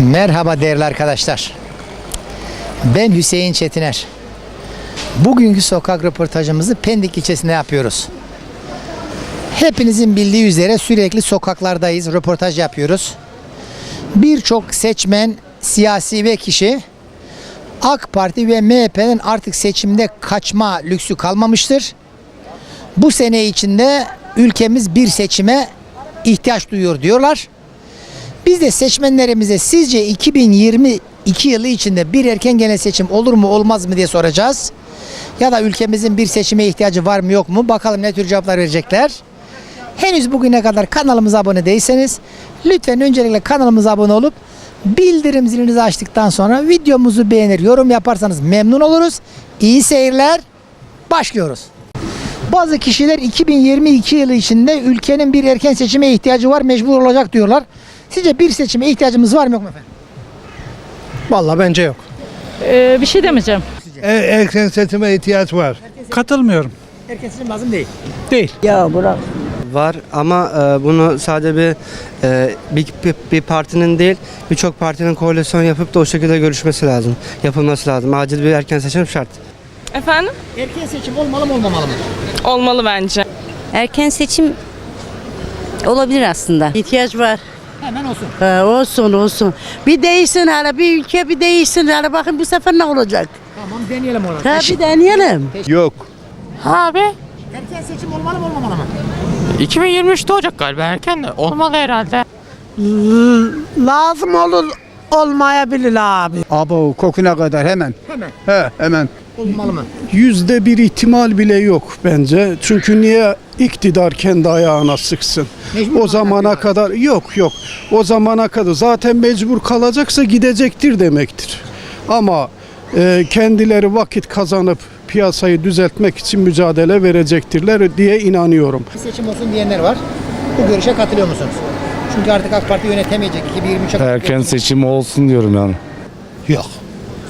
Merhaba değerli arkadaşlar. Ben Hüseyin Çetiner. Bugünkü sokak röportajımızı Pendik ilçesinde yapıyoruz. Hepinizin bildiği üzere sürekli sokaklardayız, röportaj yapıyoruz. Birçok seçmen, siyasi ve kişi AK Parti ve MHP'nin artık seçimde kaçma lüksü kalmamıştır. Bu sene içinde ülkemiz bir seçime ihtiyaç duyuyor diyorlar. Biz de seçmenlerimize sizce 2022 yılı içinde bir erken genel seçim olur mu olmaz mı diye soracağız. Ya da ülkemizin bir seçime ihtiyacı var mı yok mu? Bakalım ne tür cevaplar verecekler. Henüz bugüne kadar kanalımıza abone değilseniz lütfen öncelikle kanalımıza abone olup bildirim zilinizi açtıktan sonra videomuzu beğenir, yorum yaparsanız memnun oluruz. İyi seyirler. Başlıyoruz. Bazı kişiler 2022 yılı içinde ülkenin bir erken seçime ihtiyacı var, mecbur olacak diyorlar. Sizce bir seçime ihtiyacımız var mı yok mu efendim? Vallahi bence yok. Ee, bir şey demeyeceğim. E, erken seçime ihtiyaç var. Katılmıyorum. Erken seçim lazım değil. Değil. Var ama e, bunu sadece bir, e, bir, bir, bir partinin değil birçok partinin koalisyon yapıp da o şekilde görüşmesi lazım. Yapılması lazım. Acil bir erken seçim şart. Efendim? Erken seçim olmalı mı olmamalı mı? Olmalı bence. Erken seçim olabilir aslında. İhtiyaç var. Hemen olsun. Ha, olsun olsun. Bir değişsin hala bir ülke bir değişsin hala bakın bu sefer ne olacak. Tamam deneyelim orada. Ha bir deneyelim. Yok. Abi Erken seçim olmalı mı olmamalı mı? 2023'te olacak galiba erken de olmalı herhalde. Lazım olur olmayabilir abi. Abo kokuna kadar hemen. Hemen. He hemen. Olmalı mı? Yüzde bir ihtimal bile yok bence. Çünkü niye iktidar kendi ayağına sıksın? Mecbur o zamana kalacak kadar yok yok. O zamana kadar zaten mecbur kalacaksa gidecektir demektir. Ama e, kendileri vakit kazanıp piyasayı düzeltmek için mücadele verecektirler diye inanıyorum. Bir seçim olsun diyenler var. Bu görüşe katılıyor musunuz? Çünkü artık AK Parti yönetemeyecek. 2023'e Erken seçim olsun diyorum yani. Yok.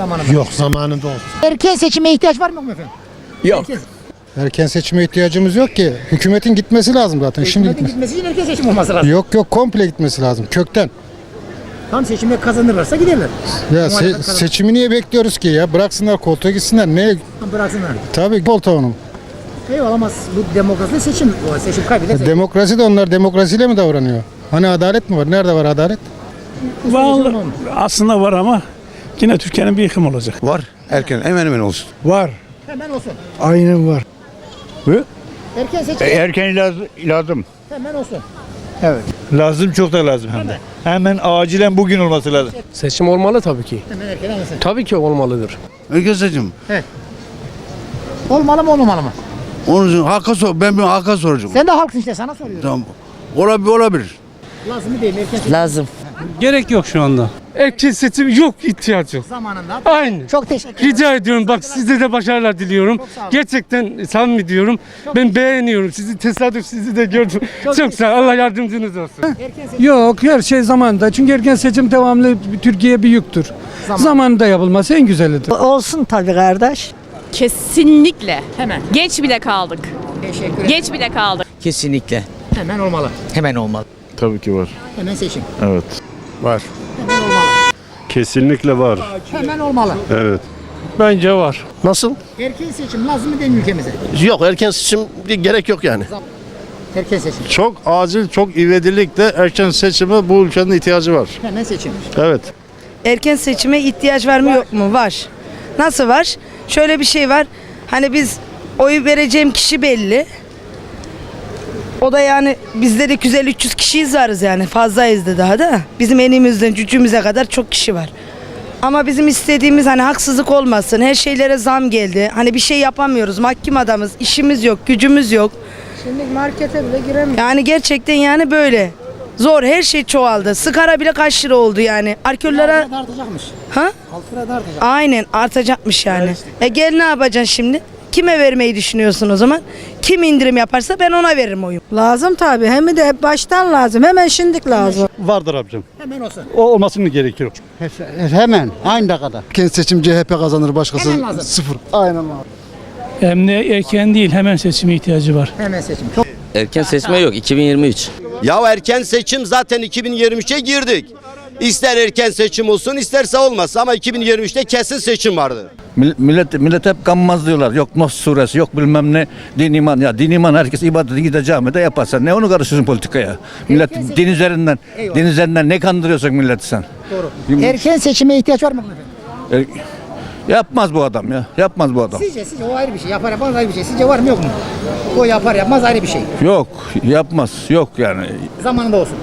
Zamanında. Yok zamanında olsun. Erken seçime ihtiyaç var mı yok mu efendim? Yok. Erken, Erken seçime ihtiyacımız yok ki. Hükümetin gitmesi lazım zaten. Şimdi hükümetin gitmesi. gitmesi için erken seçim olması lazım. Yok yok komple gitmesi lazım kökten. Tam seçimde kazanırlarsa giderler. Ya se- kazanır. seçimi niye bekliyoruz ki ya? Bıraksınlar koltuğa gitsinler. Ne? Bıraksınlar. Tabii koltuğunu. Eyvallah ama bu demokraside seçim. O seçim kaybederse. Demokrasi de onlar demokrasiyle mi davranıyor? Hani adalet mi var? Nerede var adalet? Vallahi aslında var ama yine Türkiye'nin bir yıkım olacak. Var. Erken hemen hemen olsun. Var. Hemen olsun. Aynen var. Erken seçim Erken lazım. lazım. hemen olsun. Lazım çok da lazım hem de. Hemen acilen bugün olması lazım. Seçim olmalı tabii ki. Hemen erken olsun. Tabii ki olmalıdır. Erken seçim. Olmalı mı olmamalı mı? Onun için halka sor. Ben bir halka soracağım. Sen de halksın işte sana soruyorum. Tamam. Olabilir, olabilir. Lazım mı değil mi? Erken seçim Lazım. Gerek yok şu anda. Erken seçim yok ihtiyaç yok. zamanında. Aynı. Çok teşekkür ederim. Rica ediyorum bak size de başarılar diliyorum. sağ olun. Gerçekten samimi diyorum. Ben beğeniyorum. Sizi tesadüf sizi de gördüm. Çok, sağ ol. Allah yardımcınız olsun. Yok her şey zamanında. Çünkü erken seçim devamlı Türkiye bir yüktür. Zamanında yapılması en güzelidir. Olsun tabii kardeş. Kesinlikle. Hemen. Geç bile kaldık. Teşekkür ederim. Geç bile kaldık. Kesinlikle. Hemen olmalı. Hemen olmalı. Tabii ki var. Hemen seçim. Evet. Var. Hemen olmalı. Kesinlikle var. Hemen olmalı. Evet. Bence var. Nasıl? Erken seçim lazım mı değil mi ülkemize? Yok erken seçim gerek yok yani. Erken seçim. Çok acil, çok ivedilikle erken seçime bu ülkenin ihtiyacı var. Hemen seçim. Evet. Erken seçime ihtiyaç var mı yok mu? Var. Nasıl var? Şöyle bir şey var. Hani biz oy vereceğim kişi belli. O da yani bizde de 250-300 kişiyiz varız yani fazlayız da daha da. Bizim enimizden cücümüze kadar çok kişi var. Ama bizim istediğimiz hani haksızlık olmasın. Her şeylere zam geldi. Hani bir şey yapamıyoruz. Mahkum adamız. işimiz yok, gücümüz yok. Şimdi markete bile giremiyor. Yani gerçekten yani böyle. Zor her şey çoğaldı. Sigara bile kaç lira oldu yani. Da artacakmış. ha? Altı lira da artacak. Aynen artacakmış yani. E gel ne yapacaksın şimdi? Kime vermeyi düşünüyorsun o zaman? Kim indirim yaparsa ben ona veririm oyun. Lazım tabii. Hem de hep baştan lazım. Hemen şimdik lazım. Vardır abicim. Hemen olsun. O olmasını gerekiyor. Hemen. Aynı kadar. Erken seçim CHP kazanır başkası Hemen lazım. sıfır. Aynen abi. Hem de erken değil hemen seçime ihtiyacı var. Hemen seçim. Çok Erken seçme yok 2023. Ya erken seçim zaten 2023'e girdik. İster erken seçim olsun isterse olmasın ama 2023'te kesin seçim vardır. Millet, millet hep gammaz diyorlar. Yok Nos suresi, yok bilmem ne. Din iman. Ya din iman herkes ibadeti gide camide yaparsan. Ne onu karışıyorsun politikaya? Millet din üzerinden, din üzerinden ne kandırıyorsun milleti sen? Doğru. Erken seçime ihtiyaç var mı? efendim? yapmaz bu adam ya. Yapmaz bu adam. Sizce, sizce o ayrı bir şey. Yapar yapmaz ayrı bir şey. Sizce var mı yok mu? O yapar yapmaz ayrı bir şey. Yok, yapmaz. Yok yani. Zamanında olsun.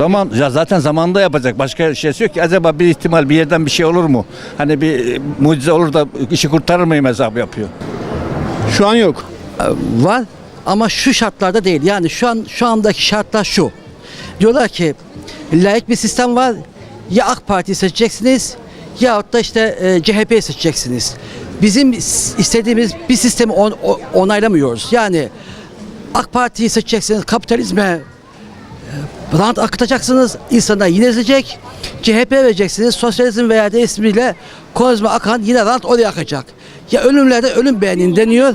Zaman ya zaten zamanında yapacak. Başka şeysi yok ki. Acaba bir ihtimal bir yerden bir şey olur mu? Hani bir e, mucize olur da işi kurtarır mıyım hesabı yapıyor. Şu an yok. Var ama şu şartlarda değil. Yani şu an şu andaki şartlar şu. Diyorlar ki layık bir sistem var. Ya AK Parti'yi seçeceksiniz yahut da işte e, CHP'yi seçeceksiniz. Bizim istediğimiz bir sistemi on- o- onaylamıyoruz. Yani AK Parti'yi seçeceksiniz, kapitalizme e, rant akıtacaksınız, insanlar yine ezecek. CHP vereceksiniz, sosyalizm veya değişimiyle komünizme akan yine rant oraya akacak. Ya ölümlerde ölüm beğenin deniyor.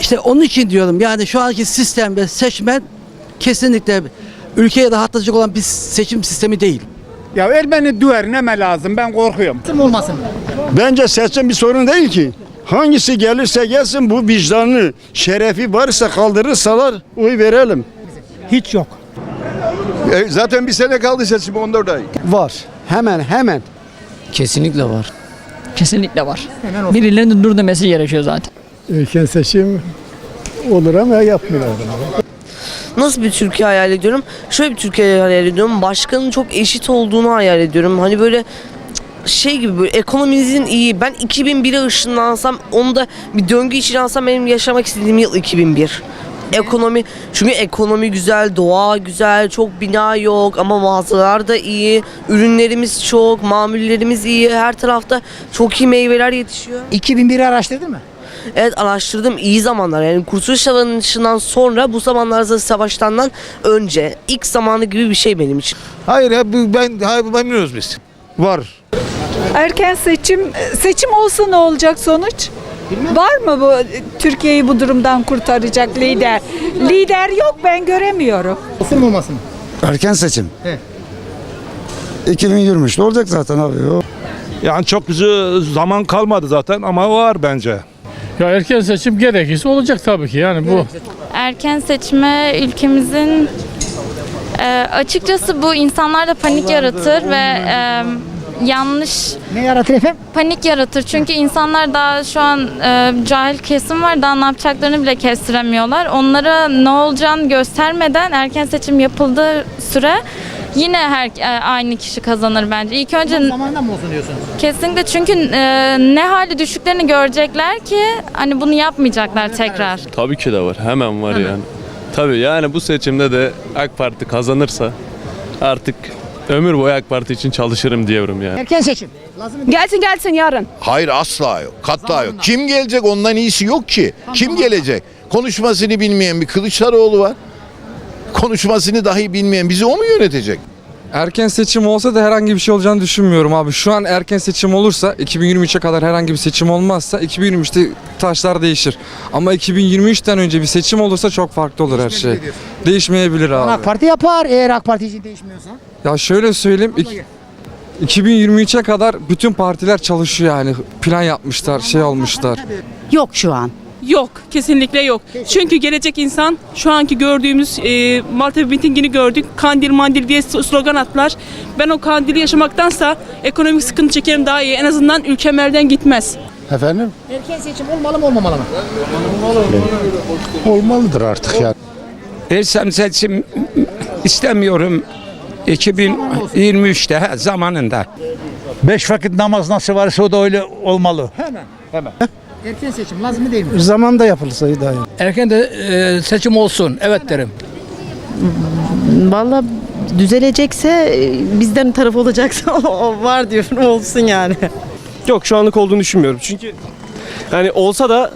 İşte onun için diyorum yani şu anki sistemde seçmen kesinlikle ülkeyi rahatlatacak olan bir seçim sistemi değil. Ya Ermeni duvar neme lazım ben korkuyorum. Seçim olmasın. Bence seçim bir sorun değil ki. Hangisi gelirse gelsin bu vicdanlı, şerefi varsa kaldırırsalar oy verelim. Hiç yok. E, zaten bir sene kaldı seçim 14 ay. Var. Hemen hemen. Kesinlikle var. Kesinlikle var. Birilerinin dur demesi gerekiyor zaten. Erken seçim olur ama yapmıyorlar. Nasıl bir Türkiye hayal ediyorum? Şöyle bir Türkiye hayal ediyorum. Başkanın çok eşit olduğunu hayal ediyorum. Hani böyle şey gibi böyle ekonomimizin iyi. Ben 2001'e ışınlansam onu da bir döngü içine alsam benim yaşamak istediğim yıl 2001. Ekonomi çünkü ekonomi güzel, doğa güzel, çok bina yok ama mağazalar da iyi, ürünlerimiz çok, mamullerimiz iyi, her tarafta çok iyi meyveler yetişiyor. 2001'i araştırdın mı? Evet araştırdım iyi zamanlar yani Kurtuluş Savaşı'ndan sonra bu zamanlarda savaştandan önce ilk zamanı gibi bir şey benim için. Hayır ya ben hayır memnunuz biz. Var. Erken seçim seçim olsa ne olacak sonuç? Var mı bu Türkiye'yi bu durumdan kurtaracak lider? Lider yok ben göremiyorum. Olsun mu olmasın? Erken seçim. Evet. 2023'te olacak zaten abi. Yani çok bize zaman kalmadı zaten ama var bence. Ya erken seçim gerekirse olacak tabii ki yani bu. Erken seçime ülkemizin e, açıkçası bu insanlarda panik yaratır ve e, yanlış Ne yaratır efendim? panik yaratır. Çünkü insanlar daha şu an e, cahil kesim var. Daha ne yapacaklarını bile kestiremiyorlar. Onlara ne olacağını göstermeden erken seçim yapıldığı süre yine her e, aynı kişi kazanır bence. İlk önce Zamanında mı olsun diyorsunuz? kesinlikle çünkü e, ne hali düştüklerini görecekler ki hani bunu yapmayacaklar tekrar. Tabii ki de var. Hemen var yani. Tabii yani bu seçimde de AK Parti kazanırsa artık ömür boyu AK Parti için çalışırım diyorum yani. Erken seçim. Lazım mı? Gelsin gelsin yarın. Hayır asla yok. Hatta yok. Kim gelecek ondan iyisi yok ki. Kim gelecek? Konuşmasını bilmeyen bir Kılıçdaroğlu var. Konuşmasını dahi bilmeyen bizi o mu yönetecek? Erken seçim olsa da herhangi bir şey olacağını düşünmüyorum abi. Şu an erken seçim olursa 2023'e kadar herhangi bir seçim olmazsa 2023'te taşlar değişir. Ama 2023'ten önce bir seçim olursa çok farklı olur her şey. Değişmeyebilir abi. AK Parti yapar eğer AK Parti için değişmiyorsa. Ya şöyle söyleyeyim. ik- 2023'e kadar bütün partiler çalışıyor yani. Plan yapmışlar, şey olmuşlar. Yok şu an. Yok kesinlikle yok. Çünkü gelecek insan şu anki gördüğümüz e, Maltepe mitingini gördük. Kandil mandil diye slogan attılar. Ben o kandili yaşamaktansa ekonomik sıkıntı çekerim daha iyi. En azından ülkem elden gitmez. Efendim? Erken seçim olmalı mı olmamalı mı? Olmalıdır artık ya. Erken seçim istemiyorum. 2023'te zamanında. Beş vakit namaz nasıl varsa o da öyle olmalı. Erken seçim lazım mı değil mi? Zamanda yapılsa iyi daha iyi. Erken de seçim olsun. Evet derim. Valla düzelecekse e, bizden taraf olacaksa o var diyorum olsun yani. Yok şu anlık olduğunu düşünmüyorum. Çünkü yani olsa da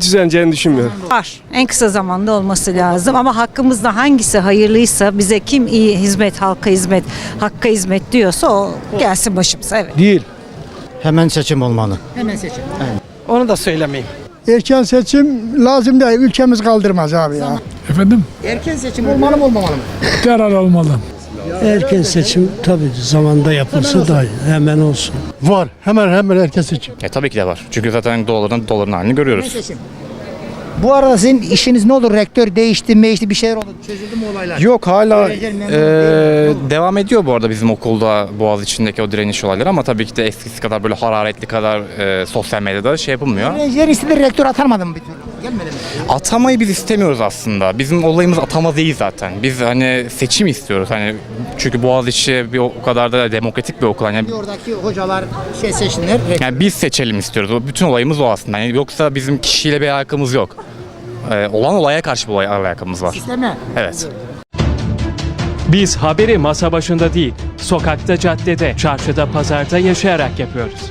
düzeneceğini düşünmüyorum. Var. En kısa zamanda olması lazım ama hakkımızda hangisi hayırlıysa bize kim iyi hizmet, halka hizmet, hakka hizmet diyorsa o gelsin başımıza. Evet. Değil. Hemen seçim olmalı. Hemen seçim. Onu da söylemeyeyim. Erken seçim lazım değil. Ülkemiz kaldırmaz abi ya. Efendim? Erken seçim olmalı mı olmamalı mı? Karar olmalı. Erken seçim tabii zamanda yapılsa da hemen olsun. Var. Hemen hemen erken seçim. E tabii ki de var. Çünkü zaten doların doların halini görüyoruz. Seçim. Bu arada sizin işiniz ne olur? Rektör değişti, değişti bir şeyler oldu. Çözüldü mü olaylar? Yok hala Öğrenciler memnun e, değil mi? devam ediyor bu arada bizim okulda Boğaz içindeki o direniş olayları ama tabii ki de eskisi kadar böyle hararetli kadar e, sosyal medyada şey yapılmıyor. Öğrenciler istedi rektör atanmadı mı bir türlü? Gelmedi mi? Atamayı biz istemiyoruz aslında. Bizim olayımız atama değil zaten. Biz hani seçim istiyoruz. Hani çünkü Boğaziçi bir o kadar da demokratik bir okul. Bir oradaki hocalar şey seçsinler. yani biz seçelim istiyoruz. Bütün olayımız o aslında. Yani yoksa bizim kişiyle bir alakamız yok. E, olan olaya karşı bir olay alakamız var. Sisteme. Evet. Biz haberi masa başında değil, sokakta, caddede, çarşıda, pazarda yaşayarak yapıyoruz.